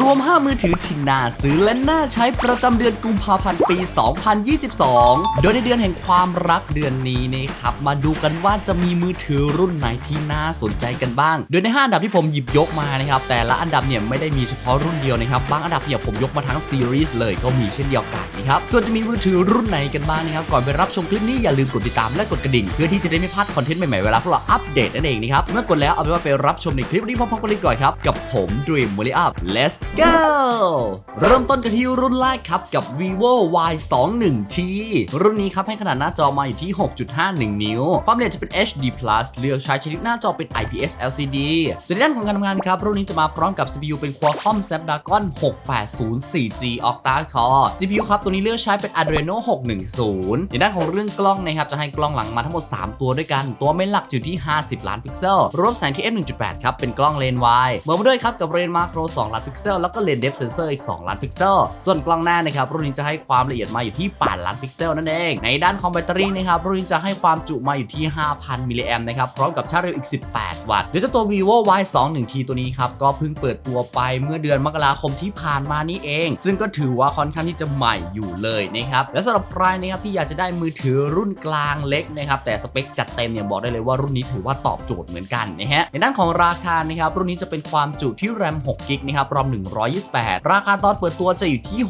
รวม 5 มือถือที่น่าซื้อและน่าใช้ประจำเดือนกุมภาพันธ์ปี 2022 โดยในเดือนแห่งความรักเดือนนี้นะครับ มาดูกันว่าจะมีมือถือรุ่นไหนที่น่าสนใจกันบ้าง โดยใน 5 อันดับที่ผมหยิบยกมานะครับ แต่ละอันดับเนี่ยไม่ได้มีเฉพาะรุ่นเดียวนะครับ บางอันดับเนี่ยผมยกมาทั้งซีรีส์เลยก็มีเช่นเดียวกันนะครับ ส่วนจะมีมือถือรุ่นไหนกันบ้างนะครับ ก่อนไปรับชมคลิปนี้อย่าลืมกดติดตามและกดกระดิ่ง เพื่อที่จะได้ไม่พลาดคอนเทนต์ใหม่ๆเวลาพวกเราอัปเดตนั่นเองนะครับ เมื่อ กดแล้วเอาเป็นว่าไปรับชมในคลิปนี้พร้อมๆกันเลยก่อนครับกับผม Dream m o l i Up Let's go เริ่มต้นกันที่รุ่นแรกครับกับ vivo y 2 1 t รุ่นนี้ครับให้ขนาดหน้าจอมาอยู่ที่ 6.51 นิ้ว ความละเอียดจะเป็น HD Plus เลือกใช้ชนิดหน้าจอเป็น IPS LCD ส่วนด้านของการทำงานครับ รุ่นนี้จะมาพร้อมกับ CPU เป็น Qualcomm Snapdragon 680 4G Octa Core GPU ครับ ตัวนี้เลือกใช้เป็น Adreno 610 ในด้านของเรื่องกล้องนะครับ จะให้กล้องหลังมาทั้งหมด 3 ตัวด้วยกัน ตัวเมนหลักอยู่ที่ 50 ล้านพิกเซลรวมแสงที่ f 1.8 ครับ เป็นกล้องเลนส์วายเหมือนมาด้วยครับกับเลนส์มาโคร 2 ล้านพิกเซลแล้วก็เลนส์เดฟเซนเซอร์อีก 2 ล้านพิกเซล ส่วนกล้องหน้านะครับรุ่นนี้จะให้ความละเอียดมาอยู่ที่ 8 ล้านพิกเซลนั่นเอง ในด้านของแบตเตอรี่นะครับรุ่นนี้จะให้ความจุมาอยู่ที่ 5,000 มิลลิแอมนะครับพร้อมกับชาร์จเร็วอีก 18 วัตต์โดยเจ้าตัว vivo y 2 1 t ตัวนี้ครับก็เพิ่งเปิดตัวไปเมื่อเดือนมกราคมที่ผ่านมานี่เอง ซึ่งก็ถือว่าค่อนข้างที่จะใหม่อยู่เลยนะครับและสำหรับใครนะครับที่อยากจะได้มือถือรุ่นกลางเล็กนะครับแต่สเปคจัดเต็มเนี่ยบอกได้เลยว่ารุ่นนี้ถือว่าตอบโจทย์เหมือนกันนะฮะในด้านของราคานะครับรุ่นนี้จะเป็นความจุที่แรม6กิกนะครับรอม128 ราคาตอนเปิดตัวจะอยู่ที่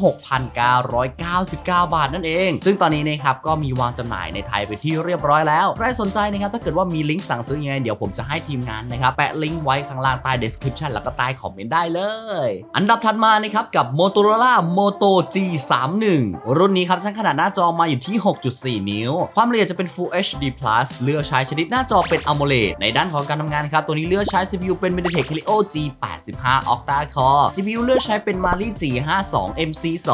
6,999 บาทนั่นเอง ซึ่งตอนนี้นะครับก็มีวางจำหน่ายในไทยไปที่เรียบร้อยแล้วใครสนใจนะครับถ้าเกิดว่ามีลิงก์สั่งซื้อยังไงเดี๋ยวผมจะให้ทีมงานนะครับแปะลิงก์ไว้ข้างล่างใต้ description แล้วก็ใต้คอมเมนต์ได้เลย อันดับถัดมานะครับกับ Motorola Moto G31 รุ่นนี้ครับใช้ขนาดหน้าจอมาอยู่ที่ 6.4 นิ้ว ความละเอียดจะเป็น Full HD Plus เลือกใช้ชนิดหน้าจอเป็น AMOLED ในด้านของการทำงานครับตัวนี้เลือกใช้ CPU เป็น MediaTek Helio G85 Octa Core GPU เลือกใช้เป็น Mali G52 MC2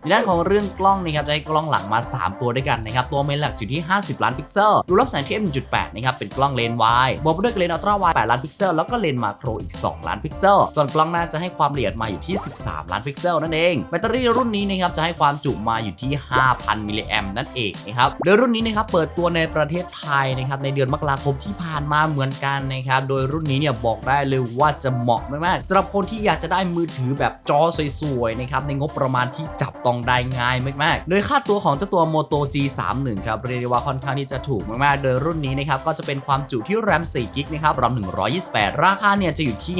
ในด้านของเรื่องกล้องนะครับจะให้กล้องหลังมา 3 ตัวด้วยกันนะครับ ตัวเมนหลักอยู่ที่ 50 ล้านพิกเซลรูรับแสงที่ f1.8 นะครับ เป็นกล้องเลนส์วายบวกด้วยเลนส์อัลตร้าวาย8ล้านพิกเซล แล้วก็เลนส์มาโครอีก 2 ล้านพิกเซล ส่วนกล้องหน้าจะให้ความละเอียดมาอยู่ที่ 13 ล้านพิกเซลนั่นเอง แบตเตอรี่รุ่นนี้นะครับจะให้ความจุมาอยู่ที่ 5,000 มิลลิแอมนั่นเองนะครับ โดยรุ่นนี้นะครับเปิดตัวในประเทศไทยนะครับในเดือนมกราคมที่ผ่านมาเหมือนกันนะครับ โดยรุ่นนี้เนี่ยบอกได้เลยว่าจะเหมาะมากๆสำหรับคนที่อยากจะได้มือถือแบบจอสวยๆนะครับในงบประมาณที่จับต้องได้ง่ายมากๆ โดยค่าตัวของเจ้าตัว Moto G31 ครับเรียกได้ว่าค่อนข้างที่จะถูกมากๆ โดยรุ่นนี้นะครับก็จะเป็นความจุที่แรม4กิกนะครับรอม128 ราคาเนี่ยจะอยู่ที่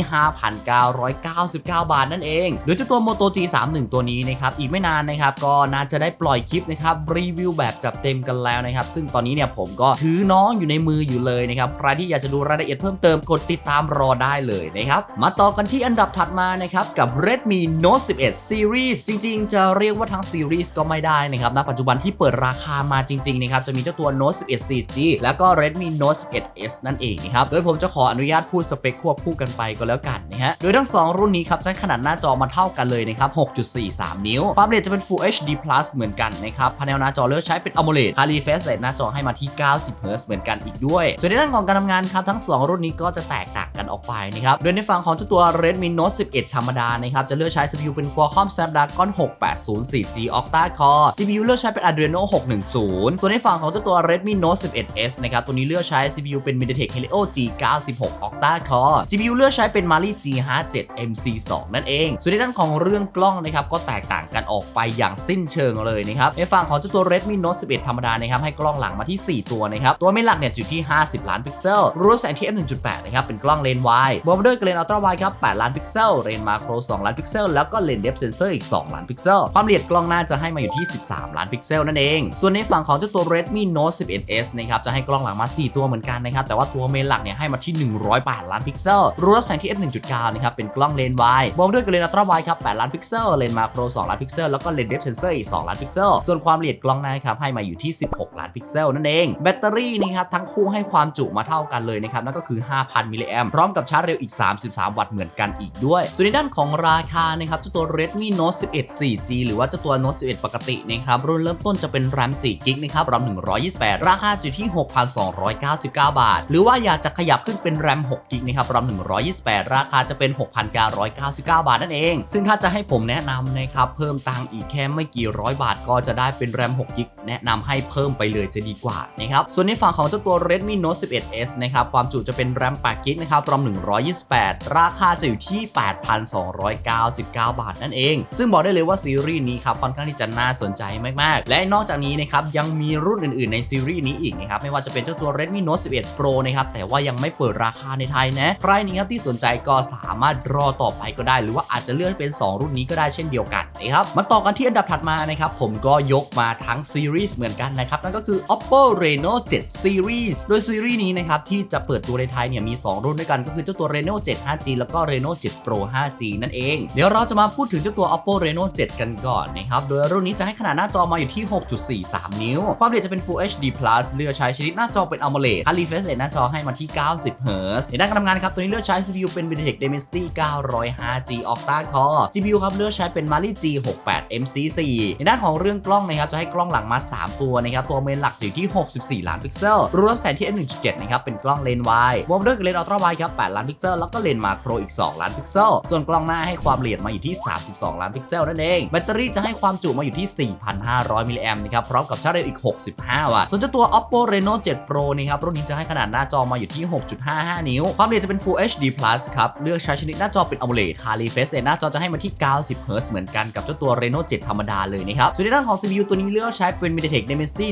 5,999 บาทนั่นเอง โดยเจ้าตัว Moto G31 ตัวนี้นะครับอีกไม่นานนะครับก็น่าจะได้ปล่อยคลิปนะครับรีวิวแบบจับเต็มกันแล้วนะครับซึ่งตอนนี้เนี่ยผมก็ถือน้องอยู่ในมืออยู่เลยนะครับใครที่อยากจะดูรายละเอียดเพิ่มเติมกดติดตามรอได้เลยนะครับมาต่อกันที่อันดับถัดมานะครับกับ Redmi Note 11 Series จริง ๆ จะเรียกว่าทั้ง Series ก็ไม่ได้นะครับณปัจจุบันที่เปิดราคามาจริง ๆ นะครับ จะมีเจ้าตัว Note 11 4G แล้วก็ Redmi Note 11s นั่นเองนะครับ โดยผมจะขออนุญาตพูดสเปคควบคู่กันไปก็แล้วกันนะฮะ โดยทั้ง 2 รุ่นนี้ครับใช้ขนาดหน้าจอมาเท่ากันเลยนะครับ 6.43 นิ้ว ความละเอียดจะเป็น Full HD Plus เหมือนกันนะครับพาเนลหน้าจอเลือกใช้เป็น AMOLED h i Refresh Rate หน้าจอให้มาที่ 90 Hz เหมือนกันอีกด้วย ส่วนในด้านของการทำงานครับทั้ง 2 รุ่นนี้ก็จะแตกต่างกันออกไปนะครับโดยในฝั่งของเจ้าตัว Redmi Note 11 ธรรมดานะครับจะเลือกใช้ CPU เป็น Qualcomm Snapdragon 680 4G Octa Core GPU เลือกใช้เป็น Adreno 610 ส่วนในฝั่งของเจ้าตัว Redmi Note 11s นะครับตัวนี้เลือกใช้ CPU เป็น MediaTek Helio G96 Octa Core GPU เลือกใช้เป็น Mali G57 MC2 นั่นเอง ส่วนในด้านของเรื่องกล้องนะครับก็แตกต่างกันออกไปอย่างสิ้นเชิงเลยนะครับในฝั่งของเจ้าตัว Redmi Note 11 ธรรมดานะครับให้กล้องหลังมาที่ 4 ตัวนะครับตัวไม่หลักเนี่ยอยู่ที่ 50 ล้านพิกเซลรูปแสงที่ f1.8 นะครับเป็นกล้องเลนส์วายบวกมาด้วยเลนส์อัลตร้าไวครับ8ล้านพิกเซลเลนส์มาโคร2 ล้านพิกเซล แล้วก็เลนส์เดฟเซนเซอร์อีก 2 ล้านพิกเซล ความละเอียดกล้องหน้าจะให้มาอยู่ที่ 13 ล้านพิกเซลนั่นเอง ส่วนในฝั่งของเจ้าตัว Redmi Note 11s นะครับจะให้กล้องหลังมา 4 ตัวเหมือนกันนะครับแต่ว่าตัวเมนหลักเนี่ยให้มาที่ 108 ล้านพิกเซลรูปแสงที่ f1.9 นะครับเป็นกล้องเลนส์วายบวกด้วยกับเลนส์อัลตร้าไวครับ8ล้านพิกเซลเลนส์มาโคร2ล้านพิกเซลแล้วก็เลนส์เดฟเซนเซอร์อีก 2 ล้านพิกเซลส่วนความละเอียดกล้องหน้าครับให้มาอยู่ที่ 16 ล้านพิกเซลนั่นเองแบตเตอรี่นะครับทั้งคู่ให้ความจุมาเท่ากันเลยนะครับนั่นก็คือ 5,000มิลลิแอมพร้อมกับชาร์จเร็วอีก 33 วัตต์เหมือนกันอีกด้วย ส่วนในด้านของราคานะครับเจ้าตัว Redmi Note 11 4G หรือว่าเจ้าตัว Note 11 ปกตินะครับรุ่นเริ่มต้นจะเป็น RAM 4 g b นะครับรอม128 ราคาอยู่ที่ 6,299 บาท หรือว่าอยากจะขยับขึ้นเป็น RAM 6 g b นะครับรอม128 ราคาจะเป็น 6,999 บาทนั่นเอง ซึ่งถ้าจะให้ผมแนะนำนะครับเพิ่มตังอีกแค่ไม่กี่ร้อยบาทก็จะได้เป็น RAM 6 g b แนะนำให้เพิ่มไปเลยจะดีกว่านะครับส่วนในฝั่งของเจ้าตัว Redmi Note 11s นะครับความจุจะเป็น RAM 8 g b นะครับรอม128 ราคาจะอยู่ที่ 8,200 299 บาทนั่นเอง ซึ่งบอกได้เลยว่าซีรีส์นี้ครับค่อนข้างที่จะน่าสนใจมากๆ และนอกจากนี้นะครับยังมีรุ่นอื่นๆในซีรีส์นี้อีกนะครับไม่ว่าจะเป็นเจ้าตัว Redmi Note 11 Pro นะครับแต่ว่ายังไม่เปิดราคาในไทยนะใครนี้ครับที่สนใจก็สามารถรอต่อไปก็ได้ หรือว่าอาจจะเลือกเป็น 2 รุ่นนี้ก็ได้เช่นเดียวกันนะครับมาต่อกันที่อันดับถัดมานะครับผมก็ยกมาทั้งซีรีส์เหมือนกันนะครับนั่นก็คือ Oppo Reno 7 Series โดยซีรีส์นี้นะครับที่จะเปิดตัวในไทยเนี่ยมี 2 รุ่นด้วยกันก็คือเจ้าตัว Reno 7 5G แล้วก็ Reno 7 Pro 5G นั่นเอง เดี๋ยวเราจะมาพูดถึงเจ้าตัว Oppo Reno 7 กันก่อนนะครับ โดยรุ่นนี้จะให้ขนาดหน้าจอมาอยู่ที่ 6.43 นิ้ว ความละเอียดจะเป็น Full HD Plus เลือกใช้ชนิดหน้าจอเป็น AMOLED ค่า refresh rate หน้าจอให้มาที่ 90 Hz ในด้านการทำงานครับ ตัวนี้เลือกใช้ CPU เป็น MediaTek Dimensity 905G Octa Core GPU ครับเลือกใช้เป็น Mali G68 MC4 ในด้านของเรื่องกล้องนะครับจะให้กล้องหลังมา 3 ตัวนะครับตัวเมนหลักอยู่ที่ 64 ล้านพิกเซลรูรับแสงที่ f1.7 นะครับเป็นกล้องเลนส์วายรวมด้วยกับเลนส์อัลตร้าไวด์ครับ8ล้านพิกเซลแล้วก็เลนส์มาโครอีก 2 ล้านพิกเซลส่วนกล้องหน้าให้ความละเอียดมาอยู่ที่ 32 ล้านพิกเซลนั่นเอง แบตเตอรี่จะให้ความจุมาอยู่ที่ 4,500 มิลลิแอมป์นะครับ พร้อมกับชาร์จเร็วอีก 65 วัตต์ ส่วนเจ้าตัว Oppo Reno 7 Pro นะครับ รุ่นนี้จะให้ขนาดหน้าจอมาอยู่ที่ 6.55 นิ้ว ความละเอียดจะเป็น Full HD Plus ครับ เลือกใช้ชนิดหน้าจอเป็น AMOLED ค่า refresh rate หน้าจอจะให้มาที่ 90 Hz เหมือนกันกับเจ้าตัว Reno 7 ธรรมดาเลยนะครับ ส่วนในด้านของ CPU ตัวนี้เลือกใช้เป็น MediaTek Dimensity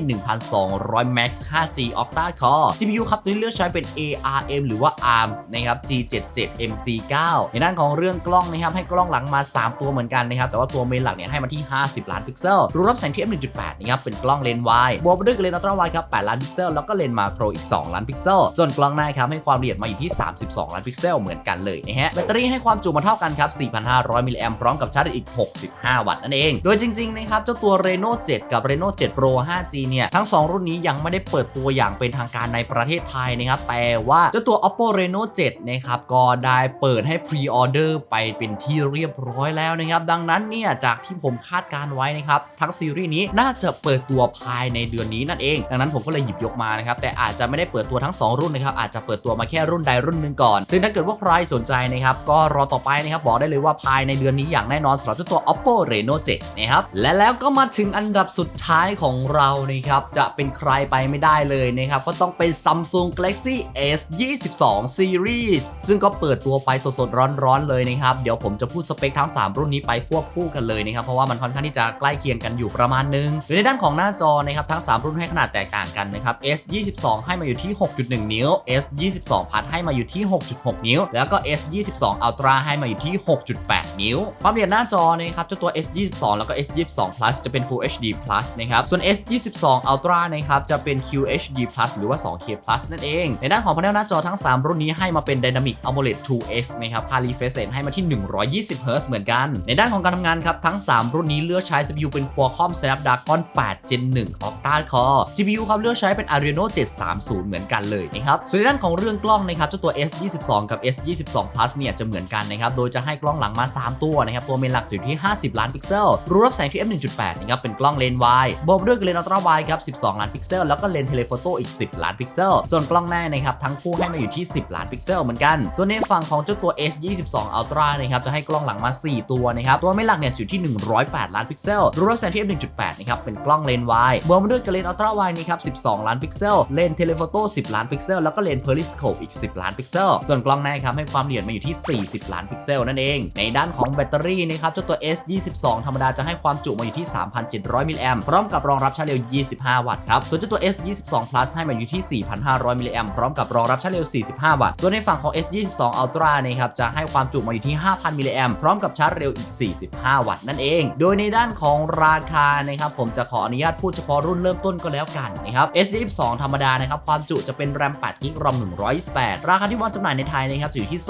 1200 Max 5G Octa Core GPU ครับตัวนี้เลือกใช้เป็น ARM หรือว่า ARMS นะครับ G77 MC9 ในด้านของเรื่องกล้องนะครับให้กล้องหลังมา 3 ตัวเหมือนกันนะครับแต่ว่าตัวเมนหลักเนี่ยให้มาที่ 50 ล้านพิกเซลรูรับแสงที่ f1.8 นะครับเป็นกล้องเลนส์วายบวกไปด้วยกับเลนส์อัลตร้าวด์ครับ8ล้านพิกเซลแล้วก็เลนส์มาโครอีก 2 ล้านพิกเซลส่วนกล้องหน้าครับให้ความละเอียดมาอยู่ที่ 32 ล้านพิกเซลเหมือนกันเลยนะฮะแบตเตอรี่ให้ความจุมาเท่ากันครับ4,500มิลลิแอมพร้อมกับชาร์จอีก 65 วัตต์นั่นเอง โดยจริงๆนะครับเจ้าตัว Reno 7 กับ Reno 7 Pro 5G เนี่ยทั้ง 2 รุ่นนี้ยังไม่ได้เปิดตัวอย่างเป็นทางการในประเทศไทยนะครับแต่ว่าเจ้าตัว Oppo Reno 7นะครับก็ได้เปิดให้พรีออเดอร์ไปเป็นที่เรียบร้อยแล้วนะครับ ดังนั้นเนี่ยจากที่ผมคาดการไว้นะครับทั้งซีรีส์นี้น่าจะเปิดตัวภายในเดือนนี้นั่นเอง ดังนั้นผมก็เลยหยิบยกมานะครับแต่อาจจะไม่ได้เปิดตัวทั้ง 2 รุ่นนะครับอาจจะเปิดตัวมาแค่รุ่นใดรุ่นหนึ่งก่อน ซึ่งถ้าเกิดว่าใครสนใจนะครับก็รอต่อไปนะครับบอกได้เลยว่าภายในเดือนนี้อย่างแน่นอนสำหรับตัว Oppo Reno 7นะครับและแล้วก็มาถึงอันดับสุดท้ายของเรานะครับจะเป็นใครไปไม่ได้เลยนะครับก็ต้องเป็น Samsung Galaxy S 22 Series ซึ่งก็เปิดตัวไปสดๆร้อนๆเลยนะครับเดี๋ยวผมจะพูดสเปคทั้ง 3 รุ่นนี้ไปควบคู่กันเลยนะครับเพราะว่ามันค่อนข้างที่จะใกล้เคียงกันอยู่ประมาณนึงโดยในด้านของหน้าจอนะครับทั้ง 3 รุ่นให้ขนาดแตกต่างกันนะครับ S 22ให้มาอยู่ที่ 6.1 นิ้ว S 22พัดให้มาอยู่ที่ 6.6 นิ้ว แล้วก็ S 22 Ultra ให้มาอยู่ที่ 6.8 นิ้ว ความละเอียดหน้าจอนะครับเจ้าตัว S 22แล้วก็ S 22 Plus จะเป็น Full HD Plus นะครับส่วน S 22 Ultra นะครับจะเป็น QHD Plus หรือว่า 2K Plus นั่นเอง ในด้านของพานัลหน้าจอทั้ง 3 รุ่นนี้ให้มาเป็น Dynamic AMOLED 2X นะครับค่า refresh rate ให้มาที่120 Hz เหมือนกัน ในด้านของการทำงานครับ ทั้ง 3 รุ่นนี้เลือกใช้ CPU เป็น Qualcomm Snapdragon 8 Gen 1 Octa Core GPU ครับเลือกใช้เป็น Adreno 730 เหมือนกันเลยนะครับส่วนในด้านของเรื่องกล้องนะครับเจ้าตัว S 22กับ S 22 Plus เนี่ยจะเหมือนกันนะครับ โดยจะให้กล้องหลังมา 3 ตัวนะครับ ตัวเมนหลักอยู่ที่ 50 ล้านพิกเซล รูรับแสงที่ f 1.8นะครับ เป็นกล้องเลนส์วายบวกด้วยกับเลนส์อัลตร้าวด์ครับ 12 ล้านพิกเซล แล้วก็เลนส์เทเลโฟโต้อีก 10 ล้านพิกเซล ส่วนกล้องหน้านะครับ ทั้งคู่ให้มาอยู่ที่ 10 ล้านพิกเซลเหมือนกัน ส่วนในฝั่งของเจ้าตัว S 22 Ultra นะครับจะให้กล้องหลังมา 4 ตัวนะครับตัวเมนหลักเนี่ยอยู่ที่ 108 ล้านพิกเซลรูรับแสงที่ f 1.8นะครับเป็นกล้องเลนส์วายบวกมาด้วยกับเลนส์อัลตร้าวด์นะครับ12 ล้านพิกเซลเลนส์เทเลโฟโต้10 ล้านพิกเซลแล้วก็เลนส์เพอริสโคปอีก 10 ล้านพิกเซลส่วนกล้องหน้าครับให้ความละเอียดมาอยู่ที่ 40 ล้านพิกเซลนั่นเอง ในด้านของแบตเตอรี่นะครับเจ้าตัว S 22 ธรรมดาจะให้ความจุมาอยู่ที่ 3,700 มิลลิแอมพร้อมกับรองรับชาร์จเร็ว 25 วัตต์ครับส่วนเจ้าตัว S 22 plus ให้มาอยู่ที่ 4,500 มิลลิแอมพร้อมกับรองรับชาร์จเร็ว 45 วัตต์ส่วนในฝั่งของ S 22 Ultra นะครับจะให้ความจุมาอยู่ที่5,000 มิลลิแอมพร้อมกับชาร์จเร็วอีก 45 วัตต์นั่นเอง โดยในด้านของราคานะครับผมจะขออนุญาตพูดเฉพาะรุ่นเริ่มต้นก็แล้วกันนะครับ S 22 ธรรมดานะครับความจุจะเป็นแรม8กิกรอม128 ราคาที่วางจำหน่ายในไทยนะครับจะอยู่ที่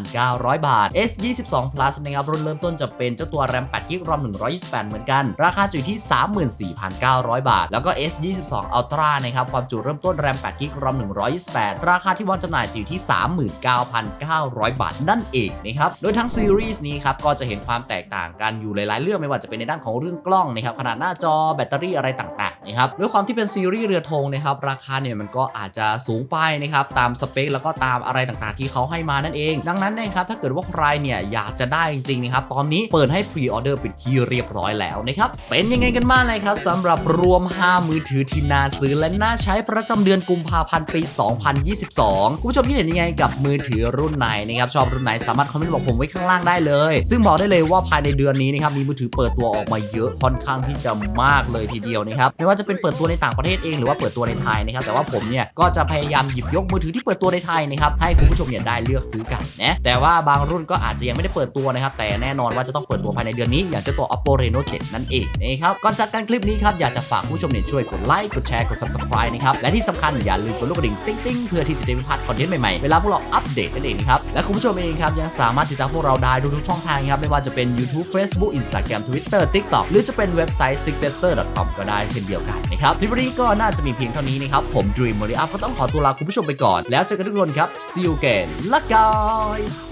29,900 บาท S 22 plus นะครับรุ่นเริ่มต้นจะเป็นเจ้าตัวแรม8กิกรอม128 เหมือนกัน ราคาจะอยู่ที่ 34,900 บาท แล้วก็ S 22 Ultra นะครับความจุเริ่มต้นแรม8กิกรอม128 ราคาที่วางจำหน่ายจะอยู่ที่ 39,900 บาทนั่นเองนะครับโดยทั้งซีรีส์นี้ครับก็จะเห็นความแตกต่างกันอยู่หลายๆ เรื่องไม่ว่าจะเป็นในด้านของเรื่องกล้องนะครับขนาดหน้าจอแบตเตอรี่อะไรต่างๆ นะครับด้วยความที่เป็นซีรีส์เรือธงนะครับราคาเนี่ยมันก็อาจจะสูงไปนะครับตามสเปคแล้วก็ตามอะไรต่างๆ ที่เขาให้มานั่นเอง ดังนั้นนะครับถ้าเกิดว่าใครเนี่ยอยากจะได้จริงๆนะครับตอนนี้เปิดให้พรีออเดอร์เป็นที่เรียบร้อยแล้วนะครับเป็นยังไงกันบ้างเลยครับสำหรับรวม 5 มือถือที่น่าซื้อและน่าใช้ประจำเดือนกุมภาพันธ์ปี 2022 คุณผู้ชมคิดเห็นยังไงกับมือถือรุ่นไหนนะครับชอบรุ่นไหนสามารถคอมเมนต์บอกผมไว้ข้างล่างได้เลย ซึ่งบอกได้เลยว่าภายในเดือนนี้นะครับมีมือถือเปิดตัวออกมาเยอะค่อนข้างที่จะมากเลยทีเดียวนะครับไม่ว่าว่าจะเป็นเปิดตัวในต่างประเทศเองหรือว่าเปิดตัวในไทยนะครับแต่ว่าผมเนี่ยก็จะพยายามหยิบยกมือถือที่เปิดตัวในไทยนะครับให้คุณผู้ชมเนี่ยได้เลือกซื้อกันนะแต่ว่าบางรุ่นก็อาจจะยังไม่ได้เปิดตัวนะครับแต่แน่นอนว่าจะต้องเปิดตัวภายในเดือนนี้อย่างเจ้าตัว Oppo Reno 7 นั่นเองนะครับก่อนจากการคลิปนี้ครับอยากจะฝากผู้ชมเนี่ยช่วยกดไลค์กดแชร์กด subscribe นะครับและที่สำคัญอย่าลืมกดลูกกระดิ่งติ๊งๆเพื่อที่จะได้ไม่พลาดคอนเทนต์ใหม่ๆเวลาพวกเราอัปเดตนั่นเองครับและคุณผู้ชมเองครับยังสามารถติดตามพวกเราได้ทุกช่องทางครับไม่ว่าจะเป็น YouTube Facebook Instagram Twitter TikTok หรือจะเป็นเว็บไซต์ sixester.com ก็ได้เช่นเดียวกันนะครับคลิปนี้ก็น่าจะมีเพียงเท่านี้นะครับ ผม Dream m o r i a ก็ต้องขอตัวลาคุณผู้ชมไปก่อน แล้วเจอกันทุกคนครับ see you again ละกาย